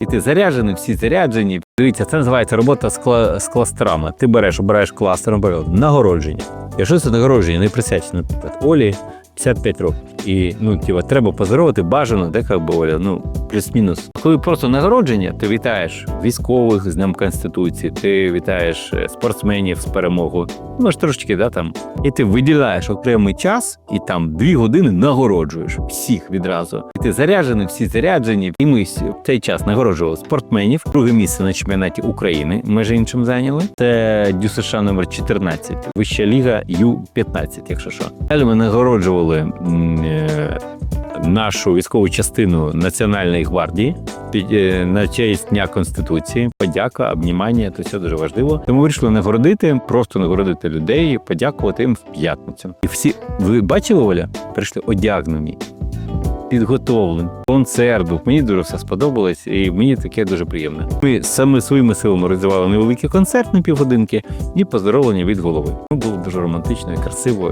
І ти заряджений, всі заряджені. Дивіться, це називається робота з, кла- з кластерами. Ти береш, обираєш кластер, наприклад, нагородження. Якщо це нагородження не присвячено, наприклад, Олі 55 років. І ну, тіба, треба поздоровити бажано, де як би Оля, ну, плюс-мінус. Коли просто нагородження, ти вітаєш військових з Днем Конституції, ти вітаєш е, спортсменів з перемогою. Ну ж трошечки, да, там. І ти виділяєш окремий час і там дві години нагороджуєш всіх відразу. І ти заряджений, всі заряджені. І ми в цей час нагороджували спортсменів. Друге місце на чемпіонаті України. Ми ж іншим зайняли. Це ДЮСШ номер 14, вища ліга Ю-15, якщо що. Далі ми нагороджували е, нашу військову частину Національної гвардії під е, на честь Дня Конституції. Подяка, обнімання це все дуже важливо. Тому вирішили нагородити, просто нагородити людей, подякувати їм в п'ятницю. І всі ви бачили, Оля? Прийшли одягнені. Підготовлені, концерт був. Мені дуже все сподобалось, і мені таке дуже приємно. Ми саме своїми силами розвивали невеликий концерт на півгодинки і поздоровлення від голови. Ну, було дуже романтично і красиво.